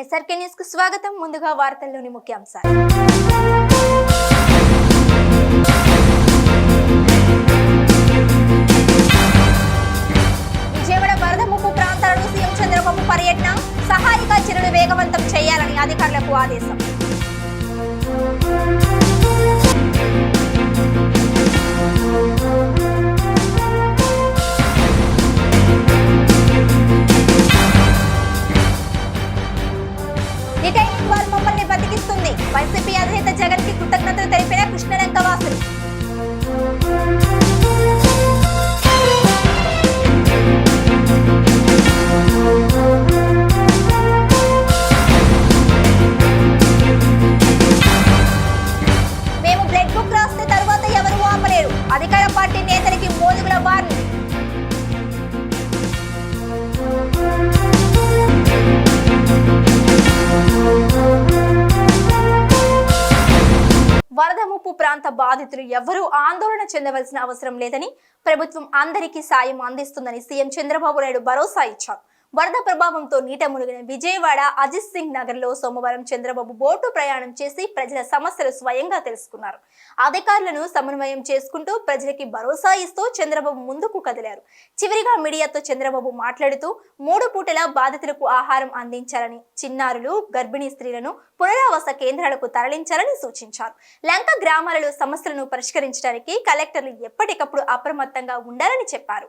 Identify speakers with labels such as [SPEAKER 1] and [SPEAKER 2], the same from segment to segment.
[SPEAKER 1] SRK న్యూస్కు స్వాగతం. ముందుగా వార్తల్లోని ముఖ్యాంశాలు. విజయవాడ వరద ముప్పు ప్రాంతాలను సీఎం చంద్రబాబు పర్యటన సహాయక చర్యలు వేగవంతం చేయాలని అధికారులకు ఆదేశం. వైసీపీ అధినేత జగన్కి కృతజ్ఞతలు తెలిపిన కృష్ణలంక వాసులు రైతులు ఎవరూ ఆందోళన చెందవలసిన అవసరం లేదని ప్రభుత్వం అందరికీ సాయం అందిస్తుందని సీఎం చంద్రబాబు నాయుడు భరోసా ఇచ్చారు. వరద ప్రభావంతో నీట మునిగిన విజయవాడ అజిత్ సింగ్ నగర్లో సోమవారం చంద్రబాబు బోటు ప్రయాణం చేసి ప్రజల సమస్యలు స్వయంగా తెలుసుకున్నారు. అధికారులను సమన్వయం చేసుకుంటూ ప్రజలకి భరోసా ఇస్తూ చంద్రబాబు ముందుకు కదిలారు. చివరిగా మీడియాతో చంద్రబాబు మాట్లాడుతూ మూడు పూటల బాధితులకు ఆహారం అందించాలని చిన్నారులు గర్భిణీ స్త్రీలను పునరావాస కేంద్రాలకు తరలించాలని సూచించారు. లంక గ్రామాలలో సమస్యలను పరిష్కరించడానికి కలెక్టర్లు ఎప్పటికప్పుడు అప్రమత్తంగా ఉండాలని చెప్పారు.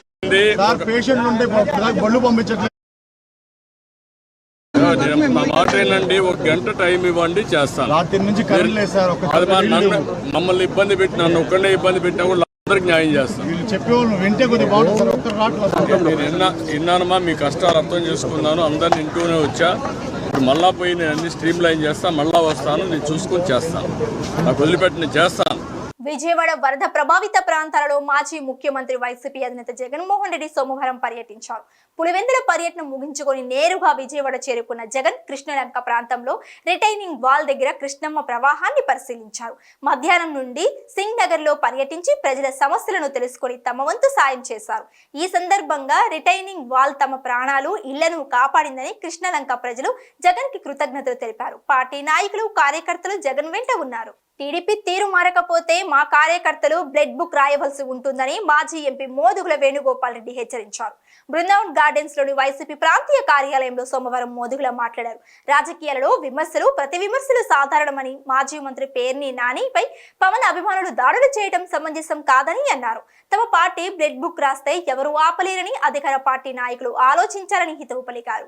[SPEAKER 2] ఉంటే బళ్ళు పంపించట్లేదు.
[SPEAKER 3] నా మాట ఏంటండి ఒక గంట టైం ఇవ్వండి చేస్తాను. అది మరి నన్ను మమ్మల్ని ఇబ్బంది పెట్టి నన్ను ఒక్కడే ఇబ్బంది పెట్టినా కూడా అందరికి న్యాయం చేస్తాను. విన్నానమ్మా మీ కష్టాలు అర్థం చేసుకున్నాను. అందరిని ఇంటూనే వచ్చా. ఇప్పుడు మళ్ళా పోయి నేను అన్ని స్ట్రీమ్ లైన్ చేస్తాను మళ్ళా వస్తాను నేను చూసుకొని చేస్తాను. నాకు వదిలిపెట్టి నేను చేస్తాను.
[SPEAKER 1] విజయవాడ వరద ప్రభావిత ప్రాంతాలలో మాజీ ముఖ్యమంత్రి వైసీపీ అధినేత జగన్మోహన్ రెడ్డి సోమవారం పర్యటించారు. పులివెందుల పర్యటన ముగించుకొని నేరుగా విజయవాడ చేరుకున్న జగన్ కృష్ణలంక ప్రాంతంలో రిటైనింగ్ వాల్ దగ్గర కృష్ణమ్మ ప్రవాహాన్ని పరిశీలించారు. మధ్యాహ్నం నుండి సింగ్ నగర్లో పర్యటించి ప్రజల సమస్యలను తెలుసుకొని తమ వంతు సాయం చేశారు. ఈ సందర్భంగా రిటైనింగ్ వాల్ తమ ప్రాణాలు ఇళ్ళను కాపాడిందని కృష్ణలంక ప్రజలు జగన్కి కృతజ్ఞతలు తెలిపారు. పార్టీ నాయకులు కార్యకర్తలు జగన్ వెంట ఉన్నారు. టీడీపీ తీరు మారకపోతే మా కార్యకర్తలు బ్లడ్ బుక్ రాయవలసి ఉంటుందని మాజీ ఎంపీ మోదుగుల వేణుగోపాల్ రెడ్డి హెచ్చరించారు. బృందావన్ గార్డెన్స్లోని వైసీపీ ప్రాంతీయ కార్యాలయంలో సోమవారం మోదుగుల మాట్లాడారు. రాజకీయాలలో విమర్శలు ప్రతి విమర్శలు సాధారణమని మాజీ మంత్రి పేర్ని నానిపై పవన్ అభిమానులు దాడులు చేయడం సమంజసం కాదని అన్నారు. తమ పార్టీ బ్లడ్ బుక్ రాస్తే ఎవరు ఆపలేరని అధికార పార్టీ నాయకులు ఆలోచించాలని హితవు పలికారు.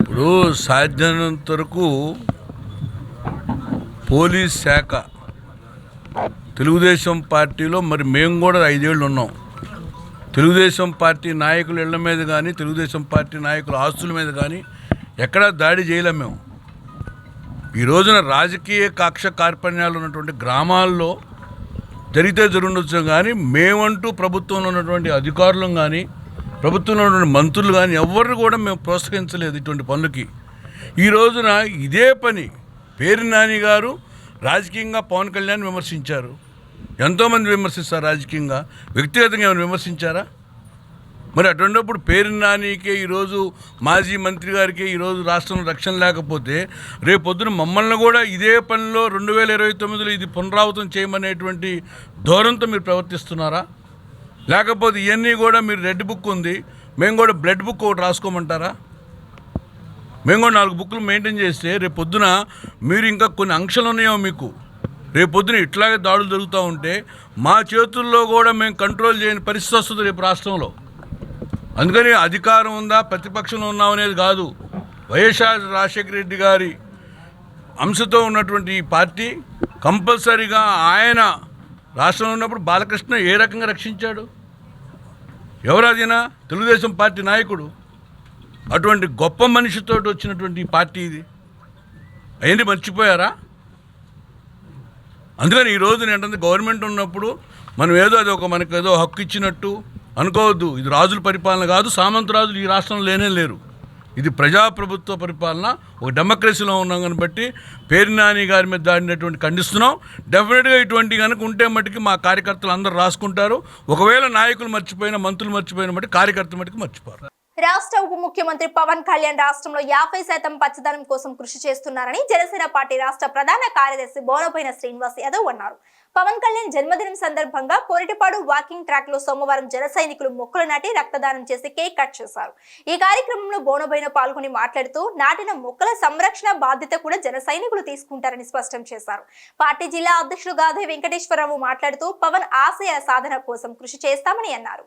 [SPEAKER 4] ఇప్పుడు సాధ్యమైనంత వరకు పోలీస్ శాఖ తెలుగుదేశం పార్టీలో మరి మేము కూడా ఐదేళ్ళు ఉన్నాం. తెలుగుదేశం పార్టీ నాయకుల ఇళ్ళ మీద కానీ తెలుగుదేశం పార్టీ నాయకుల ఆస్తుల మీద కానీ ఎక్కడా దాడి చేయలేం మేము. ఈ రోజున రాజకీయ కక్ష కార్పణ్యాలు ఉన్నటువంటి గ్రామాల్లో జరిగితే జరుగుండొచ్చు కానీ మేమంటూ ప్రభుత్వంలో ఉన్నటువంటి అధికారులం కానీ ప్రభుత్వంలో ఉన్నటువంటి మంత్రులు కానీ ఎవరిని కూడా మేము ప్రోత్సహించలేదు ఇటువంటి పనులకి. ఈ రోజున ఇదే పని పేరు నాని గారు రాజకీయంగా పవన్ కళ్యాణ్ విమర్శించారు. ఎంతోమంది విమర్శిస్తారు రాజకీయంగా? వ్యక్తిగతంగా ఏమైనా విమర్శించారా? మరి అటువంటిప్పుడు పేరు నానికే ఈరోజు మాజీ మంత్రి గారికి ఈరోజు రాష్ట్రంలో రక్షణ లేకపోతే రేపొద్దున మమ్మల్ని కూడా ఇదే పనిలో రెండు వేల ఇరవై తొమ్మిదిలో ఇది పునరావృతం చేయమనేటువంటి ధోరణితో మీరు ప్రవర్తిస్తున్నారా? లేకపోతే ఇవన్నీ కూడా మీరు రెడ్ బుక్ ఉంది మేము కూడా బ్లడ్ బుక్ ఒకటి రాసుకోమంటారా? మేము కూడా నాలుగు బుక్లు మెయింటైన్ చేస్తే రేపు పొద్దున మీరు ఇంకా కొన్ని ఆంక్షలు ఉన్నాయో మీకు. రేపొద్దున ఇట్లాగే దాడులు జరుగుతూ ఉంటే మా చేతుల్లో కూడా మేము కంట్రోల్ చేయని పరిస్థితి వస్తుంది రేపు రాష్ట్రంలో. అందుకని అధికారం ఉందా ప్రతిపక్షంలో ఉన్నాం అనేది కాదు. వైఎస్ఆర్ రాజశేఖర రెడ్డి గారి అంశతో ఉన్నటువంటి ఈ పార్టీ కంపల్సరీగా ఆయన రాష్ట్రంలో ఉన్నప్పుడు బాలకృష్ణ ఏ రకంగా రక్షించాడు? ఎవరు తెలుగుదేశం పార్టీ నాయకుడు. అటువంటి గొప్ప మనిషితో వచ్చినటువంటి పార్టీ ఇది. అవన్నీ మర్చిపోయారా? అందుకని ఈ రోజు ఏంటంటే గవర్నమెంట్ ఉన్నప్పుడు మనం ఏదో అది ఒక మనకు ఏదో హక్కు ఇచ్చినట్టు అనుకోవద్దు. ఇది రాజుల పరిపాలన కాదు సామంత రాజులు ఈ రాష్ట్రంలో లేనే లేరు. ఇది ప్రజాప్రభుత్వ పరిపాలన. ఒక డెమోక్రసీలో ఉన్నాం కానీ బట్టి పేరు నాని గారి మీద దాడినటువంటి ఖండిస్తున్నాం. డెఫినెట్గా ఇటువంటి కనుక ఉంటే మటుకు మా కార్యకర్తలు అందరూ రాసుకుంటారు. ఒకవేళ నాయకులు మర్చిపోయిన మంత్రులు మర్చిపోయిన మట్టి కార్యకర్తలు మటుకు మర్చిపోరు.
[SPEAKER 1] రాష్ట్ర ఉప ముఖ్యమంత్రి పవన్ కళ్యాణ్ రాష్ట్రంలో యాభై శాతం పచ్చదనం కోసం కృషి చేస్తున్నారని జనసేన పార్టీ రాష్ట్ర ప్రధాన కార్యదర్శి బోనపోయిన శ్రీనివాస్ యాదవ్ అన్నారు. పవన్ కళ్యాణ్ జన్మదినం సందర్భంగా కోరిటపాడు వాకింగ్ ట్రాక్లో సోమవారం జన సైనికులు మొక్కలు నాటి రక్తదానం చేసి కేక్ కట్ చేశారు. ఈ కార్యక్రమంలో బోనబైన పాల్గొని మాట్లాడుతూ నాటిన మొక్కల సంరక్షణ బాధ్యత కూడా జన సైనికులు తీసుకుంటారని స్పష్టం చేశారు. పార్టీ జిల్లా అధ్యక్షులు గాధే వెంకటేశ్వరరావు మాట్లాడుతూ పవన్ ఆశయ సాధన కోసం కృషి చేస్తామని అన్నారు.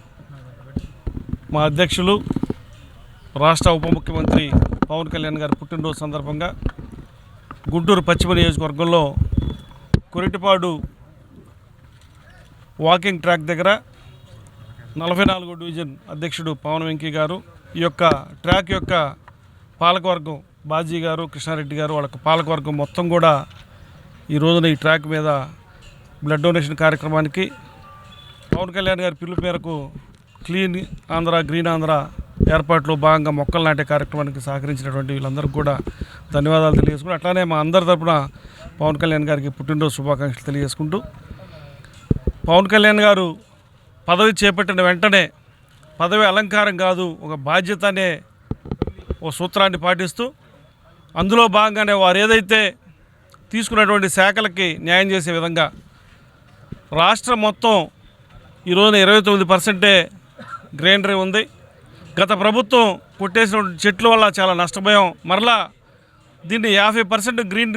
[SPEAKER 5] మా అధ్యక్షులు రాష్ట్ర ఉప ముఖ్యమంత్రి పవన్ కళ్యాణ్ గారి పుట్టినరోజు సందర్భంగా గుంటూరు పశ్చిమ నియోజకవర్గంలో కురిటిపాడు వాకింగ్ ట్రాక్ దగ్గర నలభై నాలుగో డివిజన్ అధ్యక్షుడు పవన్ వెంకీ గారు ఈ యొక్క ట్రాక్ యొక్క పాలకవర్గం బాజీ గారు కృష్ణారెడ్డి గారు వాళ్ళ పాలకవర్గం మొత్తం కూడా ఈ రోజున ఈ ట్రాక్ మీద బ్లడ్ డొనేషన్ కార్యక్రమానికి పవన్ కళ్యాణ్ గారి పిలుపు మేరకు క్లీన్ ఆంధ్ర గ్రీన్ ఆంధ్ర ఏర్పాట్లో భాగంగా మొక్కలు నాటే కార్యక్రమానికి సహకరించినటువంటి వీళ్ళందరికీ కూడా ధన్యవాదాలు తెలియజేసుకుంటూ అట్లానే మా అందరి తరపున పవన్ కళ్యాణ్ గారికి పుట్టినరోజు శుభాకాంక్షలు తెలియజేసుకుంటూ పవన్ కళ్యాణ్ గారు పదవి చేపట్టిన వెంటనే పదవి అలంకారం కాదు ఒక బాధ్యత అనే ఓ సూత్రాన్ని పాటిస్తూ అందులో భాగంగానే వారు ఏదైతే తీసుకున్నటువంటి శాఖలకి న్యాయం చేసే విధంగా రాష్ట్రం మొత్తం ఈరోజున ఇరవై తొమ్మిది పర్సెంటే గ్రీనరీ ఉంది. గత ప్రభుత్వం కొట్టేసిన చెట్ల వల్ల చాలా నష్టపోయాం. మరలా దీన్ని యాభై పర్సెంట్ గ్రీన్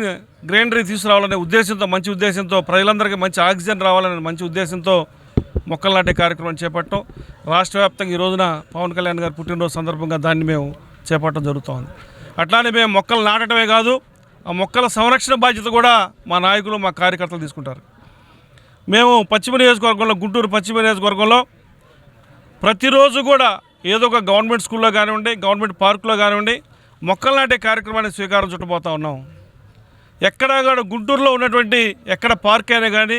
[SPEAKER 5] గ్రీనరీ తీసుకురావాలనే ఉద్దేశంతో మంచి ఉద్దేశంతో ప్రజలందరికీ మంచి ఆక్సిజన్ రావాలనే మంచి ఉద్దేశంతో మొక్కలు నాటే కార్యక్రమం చేపట్టడం రాష్ట్ర వ్యాప్తంగా ఈ రోజున పవన్ కళ్యాణ్ గారు పుట్టినరోజు సందర్భంగా దాన్ని మేము చేపట్టడం జరుగుతోంది. అట్లానే మేము మొక్కలు నాటడమే కాదు ఆ మొక్కల సంరక్షణ బాధ్యత కూడా మా నాయకులు మా కార్యకర్తలు తీసుకుంటారు. మేము పశ్చిమ నియోజకవర్గంలో గుంటూరు పశ్చిమ నియోజకవర్గంలో ప్రతిరోజు కూడా ఏదో ఒక గవర్నమెంట్ స్కూల్లో కానివ్వండి గవర్నమెంట్ పార్కులో కానివ్వండి మొక్కలు నాటే కార్యక్రమాన్ని స్వీకారం చుట్టబోతా ఉన్నాం. ఎక్కడ కూడా గుంటూరులో ఉన్నటువంటి ఎక్కడ పార్క్ అయినా కానీ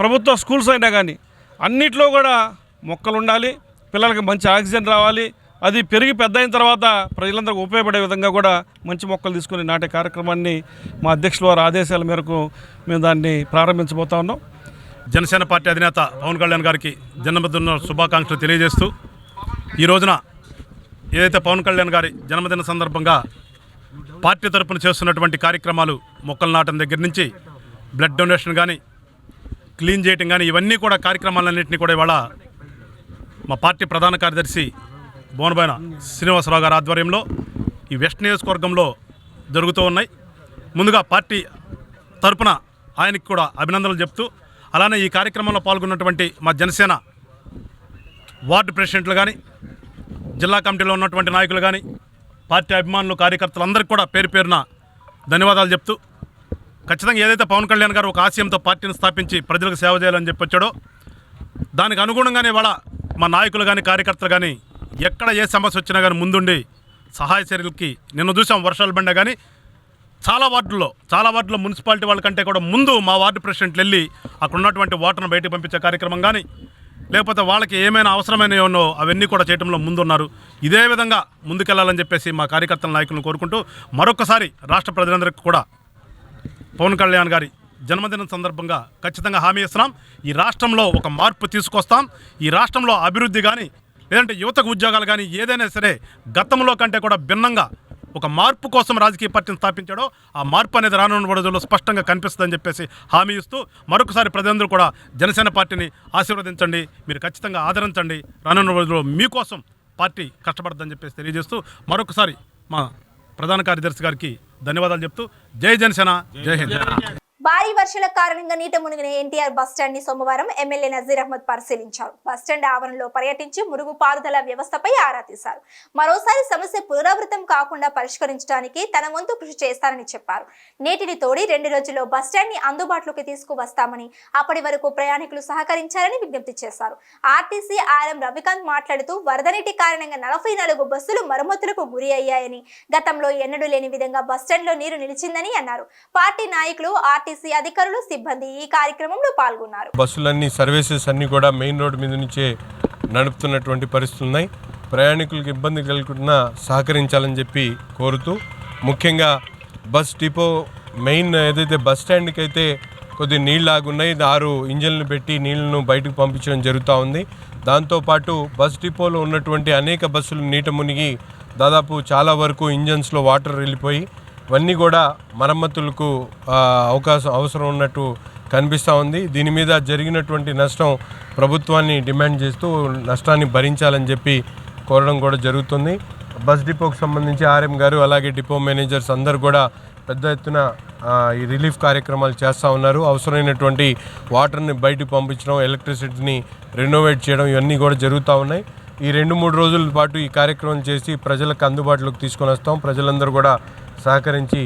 [SPEAKER 5] ప్రభుత్వ స్కూల్స్ అయినా కానీ అన్నిట్లో కూడా మొక్కలు ఉండాలి పిల్లలకి మంచి ఆక్సిజన్ రావాలి అది పెరిగి పెద్ద అయిన తర్వాత ప్రజలందరికీ ఉపయోగపడే విధంగా కూడా మంచి మొక్కలు తీసుకుని నాటే కార్యక్రమాన్ని మా అధ్యక్షుల వారి ఆదేశాల మేరకు మేము దాన్ని ప్రారంభించబోతా ఉన్నాం.
[SPEAKER 6] జనసేన పార్టీ అధినేత పవన్ కళ్యాణ్ గారికి జన్మదిన శుభాకాంక్షలు తెలియజేస్తూ ఈ రోజున ఏదైతే పవన్ కళ్యాణ్ గారి జన్మదిన సందర్భంగా పార్టీ తరపున చేస్తున్నటువంటి కార్యక్రమాలు మొక్కలు నాటం దగ్గర నుంచి బ్లడ్ డొనేషన్ కానీ క్లీన్ చేయటం కానీ ఇవన్నీ కూడా కార్యక్రమాలన్నింటినీ కూడా ఇవాళ మా పార్టీ ప్రధాన కార్యదర్శి బోనబోయిన శ్రీనివాసరావు గారి ఆధ్వర్యంలో ఈ వెస్ట్ నియోజకవర్గంలో జరుగుతూ ఉన్నాయి. ముందుగా పార్టీ తరపున ఆయనకి కూడా అభినందనలు చెప్తూ అలానే ఈ కార్యక్రమంలో పాల్గొన్నటువంటి మా జనసేన వార్డు ప్రెసిడెంట్లు కానీ జిల్లా కమిటీలో ఉన్నటువంటి నాయకులు కానీ పార్టీ అభిమానులు కార్యకర్తలు అందరికీ కూడా పేరు పేరున ధన్యవాదాలు చెప్తూ ఖచ్చితంగా ఏదైతే పవన్ కళ్యాణ్ గారు ఒక ఆశయంతో పార్టీని స్థాపించి ప్రజలకు సేవ చేయాలని చెప్పి వచ్చాడో దానికి అనుగుణంగానే ఇవాళ మా నాయకులు కానీ కార్యకర్తలు కానీ ఎక్కడ ఏ సమస్య వచ్చినా కానీ ముందుండి సహాయ చర్యలకి నిన్న చూసాం వర్షాలు బండ కానీ చాలా వార్డుల్లో చాలా వార్డుల్లో మున్సిపాలిటీ వాళ్ళకంటే కూడా ముందు మా వార్డు ప్రెసిడెంట్లు వెళ్ళి అక్కడ ఉన్నటువంటి ఓటర్ను బయటకు పంపించే కార్యక్రమం కానీ లేకపోతే వాళ్ళకి ఏమైనా అవసరమైనవి ఉన్నో అవన్నీ కూడా చేయడంలో ముందున్నారు. ఇదే విధంగా ముందుకెళ్ళాలని చెప్పేసి మా కార్యకర్తల నాయకులను కోరుకుంటూ మరొకసారి రాష్ట్ర ప్రజలందరికీ కూడా పవన్ కళ్యాణ్ గారి జన్మదినం సందర్భంగా ఖచ్చితంగా హామీ ఇస్తున్నాం. ఈ రాష్ట్రంలో ఒక మార్పు తీసుకొస్తాం. ఈ రాష్ట్రంలో అభివృద్ధి కానీ లేదంటే యువతకు ఉద్యోగాలు కానీ ఏదైనా సరే గతంలో కంటే కూడా భిన్నంగా ఒక మార్పు కోసం రాజకీయ పార్టీని స్థాపించాడో ఆ మార్పు అనేది రానున్న రోజుల్లో స్పష్టంగా కనిపిస్తుందని చెప్పేసి హామీ ఇస్తూ మరొకసారి ప్రజలందరూ కూడా జనసేన పార్టీని ఆశీర్వదించండి మీరు ఖచ్చితంగా ఆదరించండి. రానున్న రోజుల్లో మీకోసం పార్టీ కష్టపడద్దని చెప్పేసి తెలియజేస్తూ మరొకసారి మా ప్రధాన కార్యదర్శి గారికి ధన్యవాదాలు చెప్తూ జై జనసేన జై హింద్.
[SPEAKER 1] భారీ వర్షాల కారణంగా నీట మునిగిన ఎన్టీఆర్ బస్టాండ్ని సోమవారం ఎమ్మెల్యే నజీర్ అహ్మద్ పరిశీలించారు. బస్టాండ్ ఆవరణలో పర్యటించి మురుగు పారుదల వ్యవస్థపై ఆరా తీశారు. మరోసారి సమస్య పునరావృతం కాకుండా పరిష్కరించడానికి తన వంతు కృషి చేస్తారని చెప్పారు. నీటిని తోడి రెండు రోజుల్లో బస్టాండ్ని అందుబాటులోకి తీసుకువస్తామని అప్పటి వరకు ప్రయాణికులు సహకరించారని విజ్ఞప్తి చేశారు. ఆర్టీసీ ఆర్ఎం రవికాంత్ మాట్లాడుతూ వరద నీటి కారణంగా నలభై నాలుగు బస్సులు మరమ్మతులకు గురి అయ్యాయని గతంలో ఎన్నడూ లేని విధంగా బస్టాండ్లో నీరు నిలిచిందని అన్నారు. పార్టీ నాయకులు ఆర్టీ ఆర్టీసీ అధికారులు సిబ్బంది ఈ కార్యక్రమంలో పాల్గొన్నారు.
[SPEAKER 7] బస్సులన్నీ సర్వీసెస్ అన్నీ కూడా మెయిన్ రోడ్ మీద నుంచే నడుపుతున్నటువంటి పరిస్థితులు ఉన్నాయి. ప్రయాణికులకు ఇబ్బంది కలగకుండా సహకరించాలని చెప్పి కోరుతూ ముఖ్యంగా బస్ డిపో మెయిన్ ఏదైతే బస్ స్టాండ్కి అయితే కొద్ది నీళ్ళు ఆగున్నాయి ఆరు ఇంజన్లు పెట్టి నీళ్ళను బయటకు పంపించడం జరుగుతూ ఉంది. దాంతోపాటు బస్ డిపోలో ఉన్నటువంటి అనేక బస్సులు నీట మునిగి దాదాపు చాలా వరకు ఇంజన్స్లో వాటర్ వెళ్ళిపోయి ఇవన్నీ కూడా మరమ్మతులకు అవకాశం అవసరం ఉన్నట్టు కనిపిస్తూ ఉంది. దీని మీద జరిగినటువంటి నష్టం ప్రభుత్వాన్ని డిమాండ్ చేస్తూ నష్టాన్ని భరించాలని చెప్పి కోరడం కూడా జరుగుతుంది. బస్ డిపోకు సంబంధించి ఆర్ఎం గారు అలాగే డిపో మేనేజర్స్ అందరు కూడా పెద్ద ఎత్తున ఈ రిలీఫ్ కార్యక్రమాలు చేస్తూ ఉన్నారు. అవసరమైనటువంటి వాటర్ని బయటకు పంపించడం ఎలక్ట్రిసిటీని రెనోవేట్ చేయడం ఇవన్నీ కూడా జరుగుతూ ఉన్నాయి. ఈ రెండు మూడు రోజుల పాటు ఈ కార్యక్రమం చేసి ప్రజలకు అందుబాటులోకి తీసుకొని వస్తాం. ప్రజలందరూ కూడా సహకరించి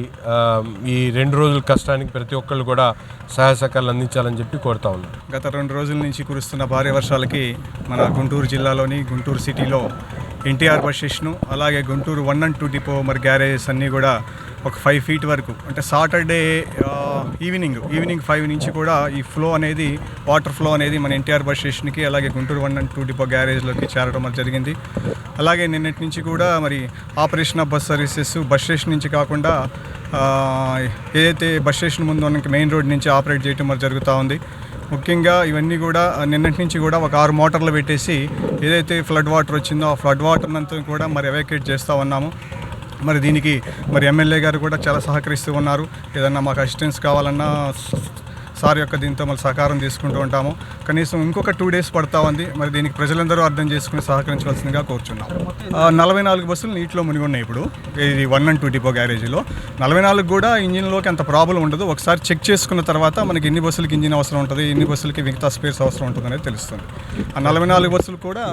[SPEAKER 7] ఈ రెండు రోజుల కష్టానికి ప్రతి ఒక్కళ్ళు కూడా సహాయ సహకారాలు అందించాలని చెప్పి కోరుతా ఉన్నాం.
[SPEAKER 8] గత రెండు రోజుల నుంచి కురుస్తున్న భారీ వర్షాలకి మన గుంటూరు జిల్లాలోని గుంటూరు సిటీలో ఎన్టీఆర్ బస్ స్టేషను అలాగే Guntur one and two depot మరి గ్యారేజెస్ అన్నీ కూడా ఒక ఫైవ్ ఫీట్ వరకు. అంటే సాటర్డే ఈవినింగ్ ఈవినింగ్ ఫైవ్ నుంచి కూడా ఈ ఫ్లో అనేది వాటర్ ఫ్లో అనేది మన ఎన్టీఆర్ బస్ స్టేషన్కి అలాగే Guntur one and two depot గ్యారేజ్లోకి చేరడం మరి జరిగింది. అలాగే నిన్నటి నుంచి కూడా మరి operation of bus services bus station నుంచి కాకుండా ఏదైతే బస్ స్టేషన్ ముందు మనకి మెయిన్ రోడ్ నుంచి ఆపరేట్ చేయడం మరి జరుగుతూ ఉంది. ముఖ్యంగా ఇవన్నీ కూడా నిన్నటి నుంచి కూడా ఒక ఆరు మోటార్లు పెట్టేసి ఏదైతే ఫ్లడ్ వాటర్ వచ్చిందో ఆ ఫ్లడ్ వాటర్ అంతా కూడా మరి ఎవాక్యుయేట్ చేస్తూ ఉన్నాము. మరి దీనికి మరి ఎమ్మెల్యే గారు కూడా చాలా సహకరిస్తూ ఉన్నారు. ఏదన్నా మాకు అసిస్టెన్స్ కావాలన్నా సార్ యొక్క దీంతో మళ్ళీ సహకారం తీసుకుంటూ ఉంటాము. కనీసం ఇంకొక టూ డేస్ పడతా ఉంది. మరి దీనికి ప్రజలందరూ అర్థం చేసుకుని సహకరించవలసిందిగా కోరుచున్నాం. నలభై నాలుగు బస్సులు నీటిలో మునిగి ఉన్నాయి ఇప్పుడు. ఇది వన్ అండ్ టూ డిపో గ్యారేజీలో నలభై నాలుగు కూడా ఇంజిన్లోకి అంత ప్రాబ్లం ఉండదు. ఒకసారి చెక్ చేసుకున్న తర్వాత మనకి ఎన్ని బస్సులకి ఇంజిన్ అవసరం ఉంటుంది ఎన్ని బస్సులకి మిగతా స్పేస్ అవసరం ఉంటుంది అనేది తెలుస్తుంది. ఆ నలభై నాలుగు బస్సులు కూడా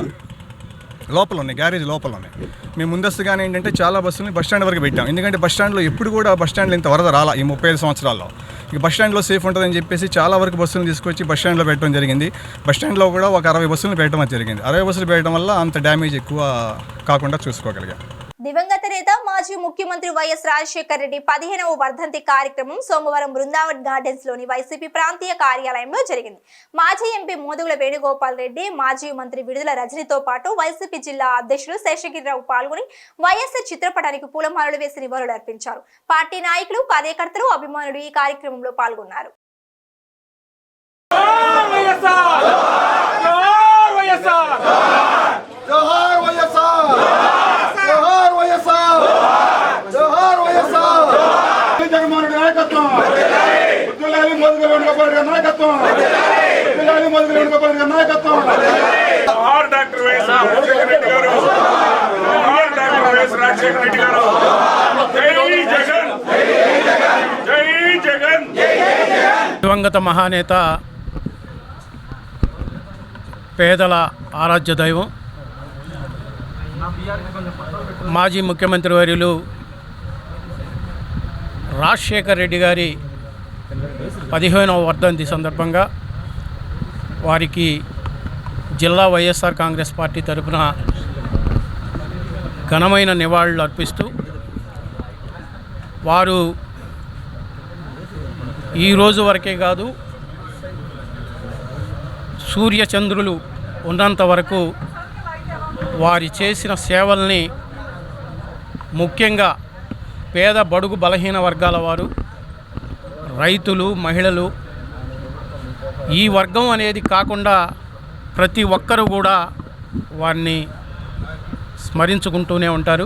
[SPEAKER 8] లోపల ఉన్నాయి గ్యారేజ్ లోపల ఉన్నాయి మేము ముందస్తుగానే ఏంటంటే చాలా బస్సులని బస్ స్టాండ్ వరకు పెట్టాం. ఎందుకంటే బస్ స్టాండ్లో ఎప్పుడు కూడా బస్ స్టాండ్లో ఇంత వరద రాలా ఈ ముప్పై ఐదు సంవత్సరాల్లో. ఇక బస్ స్టాండ్లో సేఫ్ ఉంటుందని చెప్పేసి చాలా వరకు బస్సులు తీసుకొచ్చి బస్ స్టాండ్లో పెట్టడం జరిగింది. బస్ స్టాండ్లో కూడా ఒక అరవై బస్సులు పెట్టడం జరిగింది. అరవై బస్సులు పెట్టడం వల్ల అంత డ్యామేజ్ ఎక్కువ కాకుండా చూసుకోగలిగాం.
[SPEAKER 1] దివంగత నేత మాజీ ముఖ్యమంత్రి వైఎస్ రాజశేఖర రెడ్డి పదిహేనవ వర్ధంతి కార్యక్రమం సోమవారం బృందావన్ గార్డెన్స్లోని వైసీపీ ప్రాంతీయ కార్యాలయంలో జరిగింది. మాజీ ఎంపీ మోదుగుల వేణుగోపాల్ రెడ్డి మాజీ మంత్రి విడుదల రజనితో పాటు వైసీపీ జిల్లా అధ్యక్షుడు శేషగిరిరావు పాల్గొని వైఎస్ఆర్ చిత్రపటానికి పూలమాలలు వేసి నివాళులు అర్పించారు. పార్టీ నాయకులు కార్యకర్తలు అభిమానులు ఈ కార్యక్రమంలో పాల్గొన్నారు
[SPEAKER 2] జోహార్ వైఎస్ఆర్ జోహార్ వైఎస్ఆర్ జోహార్ వైఎస్ఆర్ జగన్మోహన్ రెడ్డి నాయకత్వం ఉద్దులాలి మోదీ వేణుగోపాల్ నాయకత్వం. ఉద్దులాలి మోదీ వేణుగోపాల్ గారి నాయకత్వం. జోహార్ doctor Y S Rajasekhara Reddy గారు. జోహార్ doctor Y S Rajasekhara Reddy గారు. జై జగన్. జై జగన్.
[SPEAKER 9] దివంగత మహానేత పేదల ఆరాధ్య దైవం మాజీ ముఖ్యమంత్రి వర్యులు రాజశేఖర్ రెడ్డి గారి పదిహేనవ వర్ధంతి సందర్భంగా వారికి జిల్లా వైఎస్ఆర్ కాంగ్రెస్ పార్టీ తరఫున ఘనమైన నివాళులు అర్పిస్తూ వారు ఈ రోజు వరకే కాదు సూర్యచంద్రులు ఉన్నంత వరకు వారి చేసిన సేవల్ని ముఖ్యంగా పేద బడుగు బలహీన వర్గాల వారు రైతులు మహిళలు ఈ వర్గం అనేది కాకుండా ప్రతి ఒక్కరూ కూడా వారిని స్మరించుకుంటూనే ఉంటారు.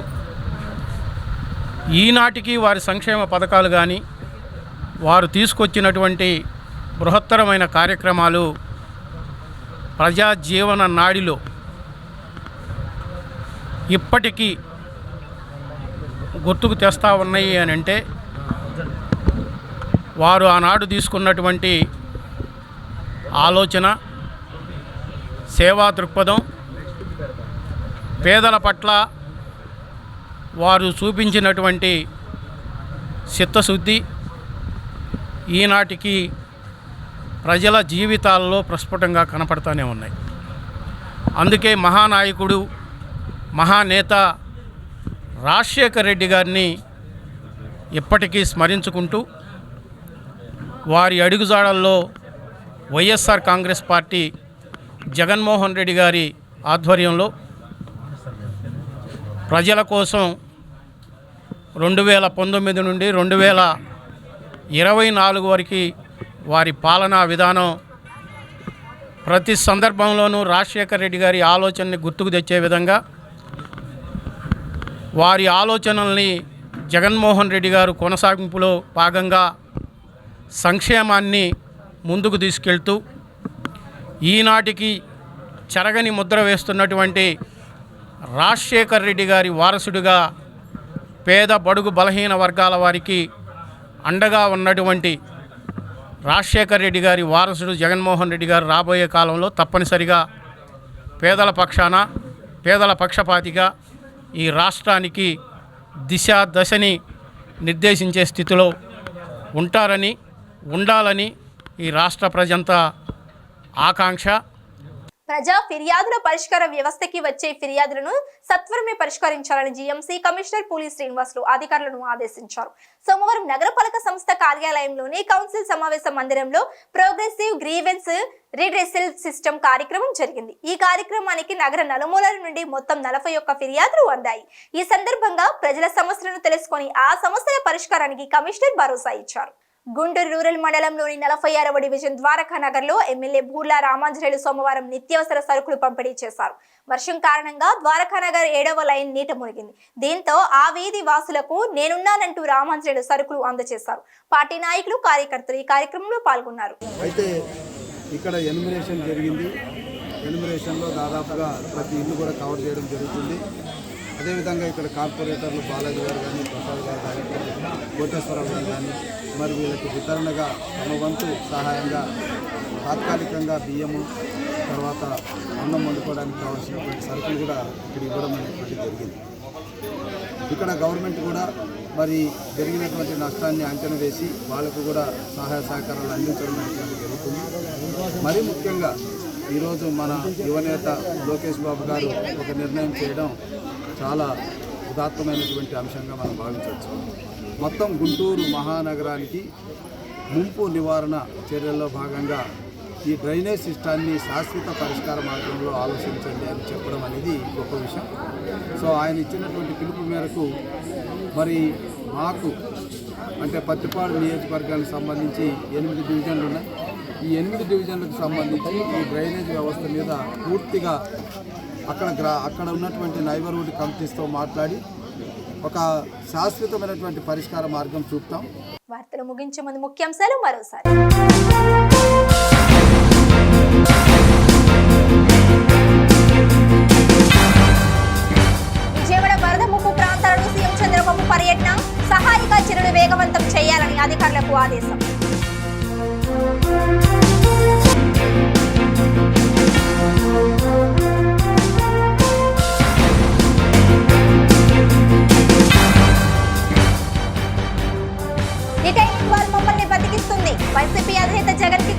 [SPEAKER 9] ఈనాటికి వారి సంక్షేమ పథకాలు కానీ వారు తీసుకొచ్చినటువంటి బృహత్తరమైన కార్యక్రమాలు ప్రజా జీవన నాడిలో ఇప్పటికీ గుర్తుకు తెస్తా ఉన్నాయి అని అంటే వారు ఆనాడు తీసుకున్నటువంటి ఆలోచన సేవా దృక్పథం పేదల పట్ల వారు చూపించినటువంటి చిత్తశుద్ధి ఈనాటికి ప్రజల జీవితాల్లో ప్రస్ఫుటంగా కనపడతానే ఉన్నాయి. అందుకే మహానాయకుడు మహానేత రాజశేఖర్ రెడ్డి గారిని ఇప్పటికీ స్మరించుకుంటూ వారి అడుగుజాడల్లో YSR Congress party Jaganmohan Reddy గారి ఆధ్వర్యంలో ప్రజల కోసం రెండు వేల పంతొమ్మిది నుండి రెండు వేల ఇరవై నాలుగు వరకు వారి పాలనా విధానం ప్రతి సందర్భంలోనూ రాజశేఖర్ రెడ్డి గారి ఆలోచనని గుర్తుకు తెచ్చే విధంగా వారి ఆలోచనల్ని జగన్మోహన్ రెడ్డి గారు కొనసాగింపులో భాగంగా సంక్షేమాన్ని ముందుకు తీసుకెళ్తూ ఈనాటికి చెరగని ముద్ర వేస్తున్నటువంటి రాజశేఖర్ రెడ్డి గారి వారసుడిగా పేద బడుగు బలహీన వర్గాల వారికి అండగా ఉన్నటువంటి రాజశేఖర్ రెడ్డి గారి వారసుడు జగన్మోహన్ రెడ్డి గారు రాబోయే కాలంలో తప్పనిసరిగా పేదల పక్షాన పేదల పక్షపాతిగా ఈ రాష్ట్రానికి దిశ దశని నిర్దేశించే స్థితిలో ఉంటారని ఉండాలని ఈ రాష్ట్ర ప్రజంతా ఆకాంక్ష.
[SPEAKER 1] ప్రజా ఫిర్యాదుల పరిష్కార వ్యవస్థకి వచ్చే ఫిర్యాదులను సత్వరమే పరిష్కరించాలని జీఎంసీ కమిషనర్ పూలి శ్రీనివాసులు అధికారులను ఆదేశించారు. సోమవారం నగరపాలక సంస్థ కార్యాలయంలోని కౌన్సిల్ సమావేశ మందిరంలో ప్రోగ్రెసివ్ గ్రీవెన్స్ రిడ్రెసల్ సిస్టమ్ కార్యక్రమం జరిగింది. ఈ కార్యక్రమానికి నగర నలుమూలల నుండి మొత్తం నలభై ఒక్క ఫిర్యాదులు అందాయి. ఈ సందర్భంగా ప్రజల సమస్యలను తెలుసుకొని ఆ సమస్యల పరిష్కారానికి కమిషనర్ భరోసా ఇచ్చారు. గుంటూరు రూరల్ మండలంలోని నలభై ఆరవ డివిజన్ ద్వారకా నగర్లో ఎమ్మెల్యే బూర్లా రామాంజనేయులు సోమవారం నిత్యావసర సరుకులు పంపిణీ చేశారు. వర్షం కారణంగా ద్వారకా నగర్ ఏడవ లైన్ నీట మునిగింది. దీంతో ఆ వీధి వాసులకు నేనున్నానంటూ రామాంజనేయులు సరుకులు అందజేశారు. పార్టీ నాయకులు కార్యకర్తలు ఈ కార్యక్రమంలో పాల్గొన్నారు.
[SPEAKER 2] అయితే ఇక్కడ ఎనిమినేషన్ జరిగింది. ఎనిమినేషన్లో దాదాపుగా ప్రతి ఇల్లు కూడా కవర్ చేయడం జరుగుతుంది. అదేవిధంగా ఇక్కడ కార్పొరేటర్లు బాలాజీ గారు కానీ ప్రసాద్ గారు కానీ కోటేశ్వరరావు గారు కానీ మరి వీళ్ళకి వితరణగా తమ వంతు సహాయంగా తాత్కాలికంగా బియ్యము తర్వాత అన్నం వండుకోవడానికి కావాల్సినటువంటి సరుకులు కూడా ఇక్కడ ఇవ్వడం అనేటువంటి జరిగింది. ఇక్కడ గవర్నమెంట్ కూడా మరి జరిగినటువంటి నష్టాన్ని అంచనా వేసి వాళ్ళకు కూడా సహాయ సహకారాలు అందించడం అనేటువంటి జరుగుతుంది. మరి ముఖ్యంగా ఈరోజు మన యువనేత లోకేష్ బాబు గారు ఒక నిర్ణయం చేయడం చాలా ఉదాత్తమైనటువంటి అంశంగా మనం భావించవచ్చు. మొత్తం గుంటూరు మహానగరానికి ముంపు నివారణ చర్యల్లో భాగంగా ఈ డ్రైనేజ్ సిస్టాన్ని శాశ్వత పరిష్కార మార్గంలో ఆలోచించండి అని చెప్పడం అనేది గొప్ప విషయం. సో ఆయన ఇచ్చినటువంటి పిలుపు మేరకు మరి మాకు అంటే పత్తిపాడు నియోజకవర్గానికి సంబంధించి ఎనిమిది డివిజన్లు ఉన్నాయి. ఈ ఎనిమిది డివిజన్లకు సంబంధించి ఈ డ్రైనేజ్ వ్యవస్థ మీద పూర్తిగా అక్కడ గ్రా అక్కడ ఉన్నటువంటి నైబర్హుడ్ కమిటీస్తో మాట్లాడి ఒక శాశ్వతమైనటువంటి పరిష్కార మార్గం చూపుతాం.
[SPEAKER 1] వార్తలు ముగించే ముందు ముఖ్యాంశాలు మరోసారి. విజయవాడ వరద ముప్పు ప్రాంతాలలో సీఎం చంద్రబాబు పర్యటన సహాయక చర్యలు వేగవంతం చేయాలని అధికారులకు ఆదేశం. వారు మమ్మల్ని బతికిస్తుంది. వైసీపీ అధినేత జగన్కి